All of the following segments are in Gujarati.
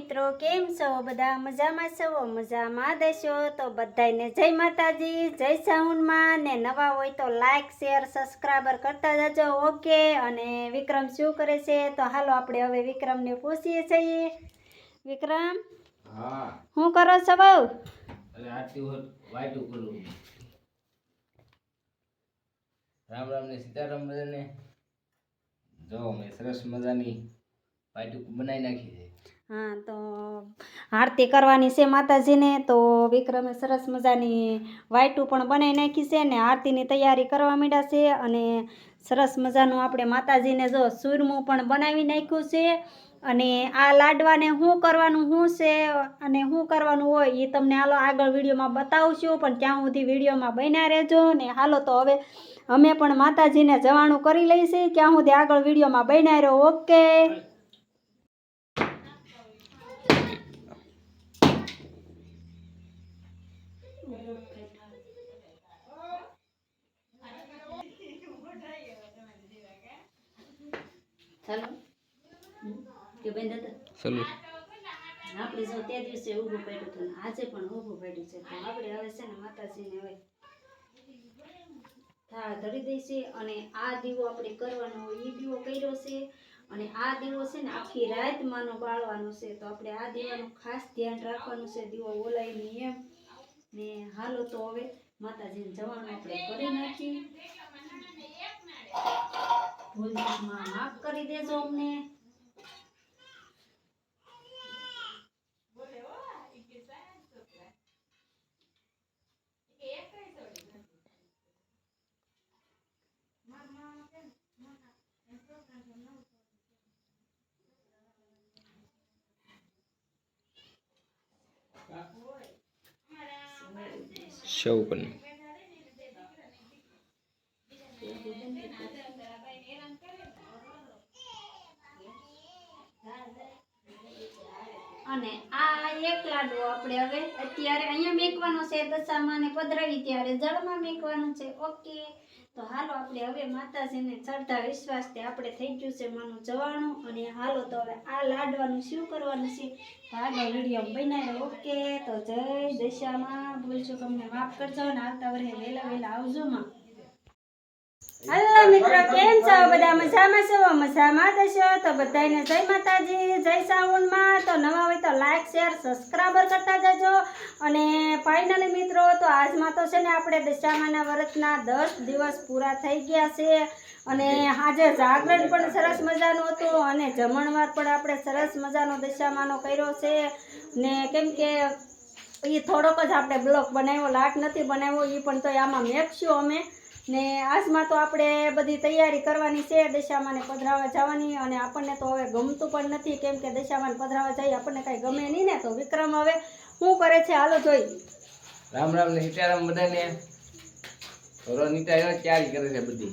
મિત્રો કેમ છો? બધા મજામાં છો? મજામાં દેશો તો બધાને જય માતાજી જય સાઉન્ડમાં ને નવા હોય તો લાઈક શેર સબસ્ક્રાઈબર કરતા જજો ઓકે? અને વિક્રમ શું કરે છે? તો હાલો આપણે હવે વિક્રમને પૂછીએ છીએ. વિક્રમ હા. શું કરો છો બહુ? રામ રામ ને સીતારામ બધાને. જો મેં સરસ મજાની વાયટું બનાવી નાખી છે. હા, તો આરતી કરવાની છે માતાજીને, તો વિક્રમે સરસ મજાની વાઈટું પણ બનાવી નાખી છે ને આરતીની તૈયારી કરવા માંડ્યા છે અને સરસ મજાનું આપણે માતાજીને જો સૂરમું પણ બનાવી નાખ્યું છે અને આ લાડવાને શું કરવાનું શું છે અને શું કરવાનું હોય એ તમને હાલો આગળ વિડીયોમાં બતાવશું, પણ ત્યાં સુધી વિડીયોમાં બન્યા રહેજો ને હાલો તો હવે અમે પણ માતાજીને જવાનું કરી લઈશું, ત્યાં સુધી આગળ વિડીયોમાં બન્યા રહ્યો ઓકે? ચાલો કે બેન દાદા? ચલો. આપણે જો તે દિવસે ઊભું પડ્યું હતું આજે પણ ઊભું પડ્યું છે. તો આપણે હવે છે ને માતાજીને હવે ધરી દઈશું અને આ દીવો આપણે કરવાનો હોય એ દીવો કર્યો છે. અને આ દીવો છે ને આખી રાત માનો બાળવાનો છે. તો આપણે આ દીવાનું ખાસ ધ્યાન રાખવાનું છે. દીવો ઓલાય નહીં એમ ને હાલો તો હવે માતાજીને જવાનું આપણે કરી નાખી. ભૂલ ચૂકમાં માફ કરી દેજો અમને. સૌ પણ અને આ એક લાડવો આપણે હવે અત્યારે અહીંયા મેકવાનો છે દશામાં પધરાવી ત્યારે જળમાં મેકવાનું છે. ઓકે તો હાલો આપણે હવે માતાજીને શ્રદ્ધા વિશ્વાસથી આપણે થઈ ગયું છે માનું જવાનું. અને હાલો તો હવે આ લાડવાનું શું કરવાનું છે? આગળ વીડિયો બનાવ્યો ઓકે તો જય દશામાં. બોલજો તમને માફ કરજો અને આવતા વર્ષે વહેલા વહેલા આવજો માં. હલો મિત્રો, કેમ છો? બધા મજામાં છો? મજામાં દશો તો બધાને જય માતાજી, જય સાવનમાં તો નવા હોય તો લાઈક શેર સબસ્ક્રાઈબર કરતા જજો. અને ફાઇનલી મિત્રો, તો આજમાં તો છે ને આપણે દશામાના વ્રતના દસ દિવસ પૂરા થઈ ગયા છે. અને આજે જાગરણ પણ સરસ મજાનું હતું અને જમણવાર પણ આપણે સરસ મજાનો દશામાનો કર્યો છે. ને કેમ કે એ થોડોક જ આપણે બ્લોક બનાવ્યો, લાટ નથી બનાવ્યો એ પણ તો આમાં મેપશું અમે. ને આજમાં તો આપણે બધી તૈયારી કરવાની છે દશામાને પધરાવા જવાની અને આપણને તો હવે ગમતું પણ નથી કેમ કે દશામાને પધરાવા જઈએ આપણને કાંઈ ગમે નહીં ને તો વિક્રમ હવે શું કરે છે હાલો જોઈ. રામ રામ ને સીતારામ બધાને. રોનિતા તૈયારી કરે છે બધી.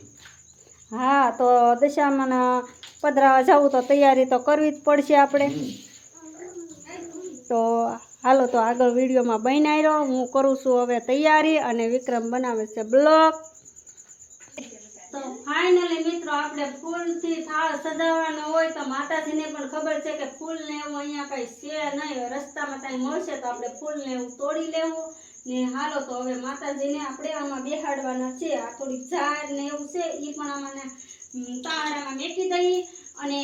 હા તો દશામાને પધરાવા જવું તો તૈયારી તો કરવી જ પડશે આપણે. તો હાલો તો આગળ વિડીયોમાં બનાવી રહ્યો હું કરું છું હવે તૈયારી અને વિક્રમ બનાવે છે બ્લોગ તો ફાઇનલી મિત્રો, આપણે ફૂલથી થાળ સજાવવાનો હોય તો માતાજીને પણ ખબર છે કે ફૂલ ને એવું અહીંયા કઈ છે નહીં. રસ્તામાં કાંઈ મળશે તો આપણે ફૂલ ને એવું તોડી લેવું. ને હાલો તો હવે માતાજીને આપણે આમાં બેહાડવાના છે. આ થોડીક ઝાડ ને એવું છે એ પણ આમાં તાળામાં મેકી દઈએ અને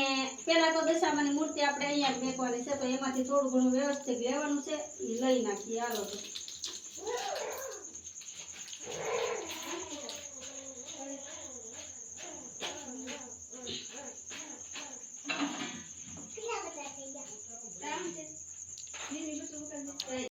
પેલા તો દશામાની મૂર્તિ આપણે અહીંયા મેકવાની છે, તો એમાંથી થોડું ઘણું વ્યવસ્થિત લેવાનું છે. એ લઈ નાખીએ, હાલો તો. Ini masih.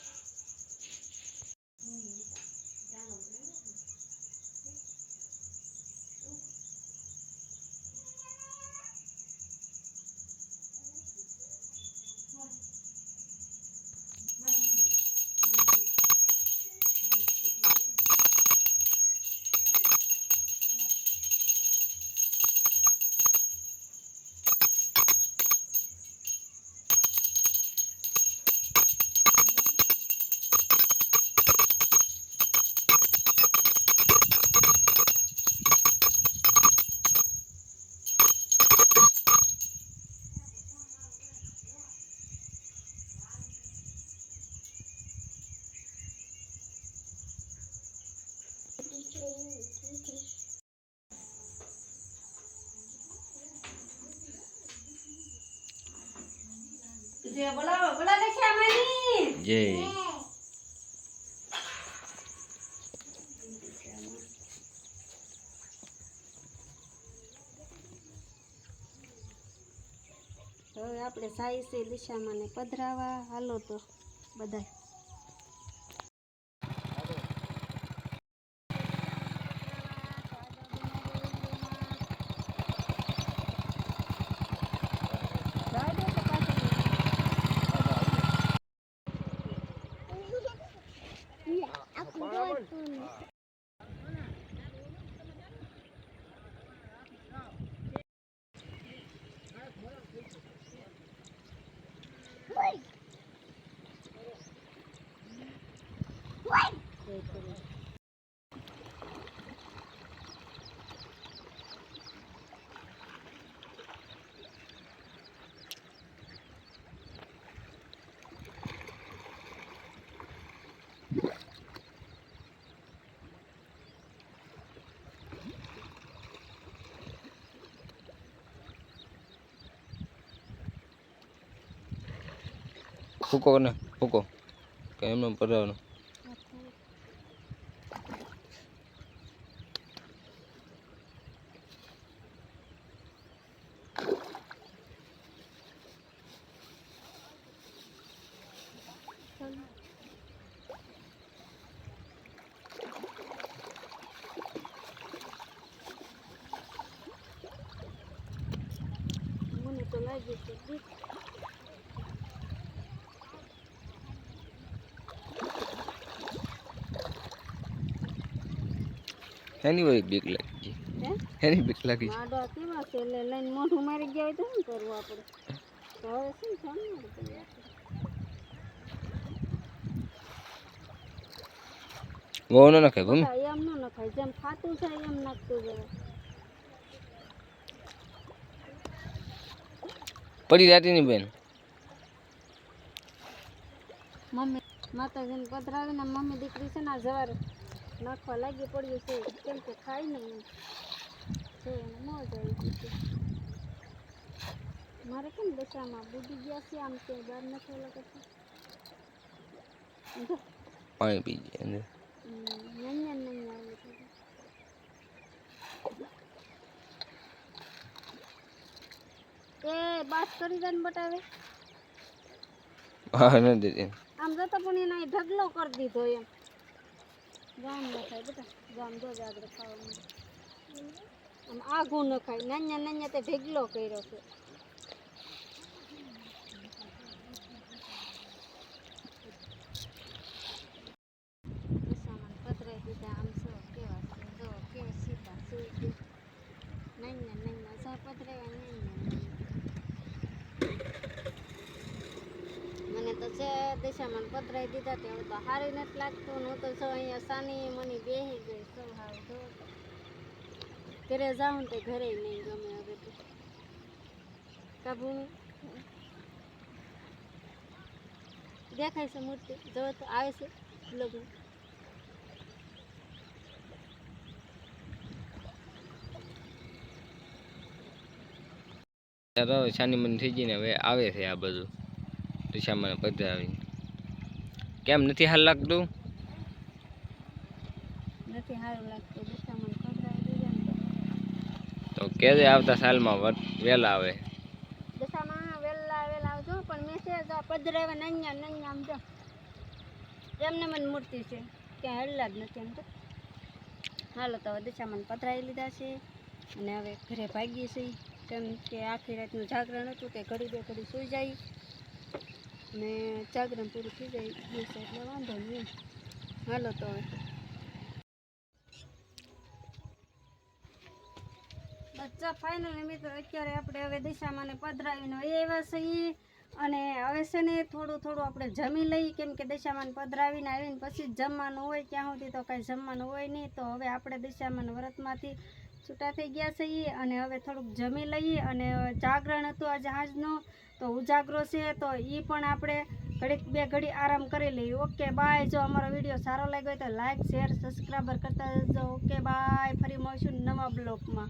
જે બોલાવો બોલા દેખ્યા માની જય હવે આપણે સાઈ છે દિશામાં ને પધરાવા. હાલો તો બધા ફૂકો ને ફૂકો કે એમને પરાવનો એની વળી બીક લાગી. હે? એની બીક લાગી. માડવા કેવા છે? એટલે લઈને મોઢું મારી ગયા હોય તો શું કરવું આપણે? હવે શું સાંભળવું ગોનો આપણે? બહુ ન નાખે ગમે એમ ન નખાય. જેમ ખાતું છે એમ નાખતું જવાય પડી જાતી ની બેન. મમ્મી માતાજીને પધરાવીને મમ્મી દીકરી છે ને જવાર નાખવા લાગી પડ્યું છે. કેમ કે ખાય ને એમ. મોજ આવી છે મારે કેમ દશામાં બુડી ગયા છે આમ કે બહાર નથી ઓલા પાણી પી જાય અંદર હમ, નૈયા ને નૈયા આવી છે. એ બાસ કરી દે બટાવે. હા ન દેતી આમ જતો પણ એને ઢગલો કરી દીધો એમ. ગામ ન ખાય બેટા. ગામ જો આગળ ખાવા આમ આઘું ન ખાય. નાન્યા નાન્યા તે ઢગલો કર્યો છે દશામાં પધરાઈ દીધા આમ જો કેવા છે જો કેવા સીધા સુઈ ગઈ નાન્યા નાન્યા જા પધરાવ્યા નાન્યા નાન્યા મને છે દિશામાં પધરાઈ દીધા તે હવે તો હારી નથી લાગતું હું તો જો અહીંયા સાની મને બેહી ગઈ સૌ જો ઘરે જાઉં તો ઘરે નહીં ગમે હવે તો. કાબુ? દેખાય છે મૂર્તિ? જો તો આવે છે લગ્ન. હવે છાની મન થઈ જઈને હવે આવે છે આ બધું. દિશામાં પધરાવી. કેમ નથી હાલ લાગતું? નથી સારું લાગતું દિશામાં પધરાવી તો. કે આવતા સાલમાં વેલા આવે? દશામાં વેલા વેલા આવજો પણ મેસેજ પધરાવે નન્યા નન્યા આમ જો. એમને મને મૂર્તિ છે ક્યાં હેડલા જ નથી એમ તો હાલો તો દશામાં પધરાવી લીધા છે અને હવે ઘરે ભાગીએ છીએ. કેમ કે આખી રાતનું જાગરણ હતું તે ઘડી બે ઘડી સૂઈ જાય. ને જાગરણ પૂરું થઈ જાય દિવસે, એટલે વાંધો નહીં હાલો તો હવે. બચ્ચા ફાઇનલી મિત્રો, અત્યારે આપણે હવે દિશામાં પધરાવીને આવ્યા છીએ. અને હવે છે ને થોડું થોડું આપણે જમી લઈએ, કેમ કે દિશામાં પધરાવીને આવીને પછી જમવાનું હોય. ત્યાં સુધી તો કાંઈ જમવાનું હોય નહીં, તો હવે આપણે દિશામાં વ્રતમાંથી છૂટા થઈ ગયા છીએ અને હવે થોડુંક જમી લઈએ અને જાગરણ હતું આ જહાજનું તો ઉજાગરો છે તો એ પણ આપણે ઘડીક બે ઘડી આરામ કરી લઈએ. Okay, bye. જો અમારો વીડિયો સારો લાગ્યો હોય તો લાઈક, શેર, સબસ્ક્રાઈબર કરતા જજો. Okay, bye. ફરી મળશું નવા બ્લોગમાં.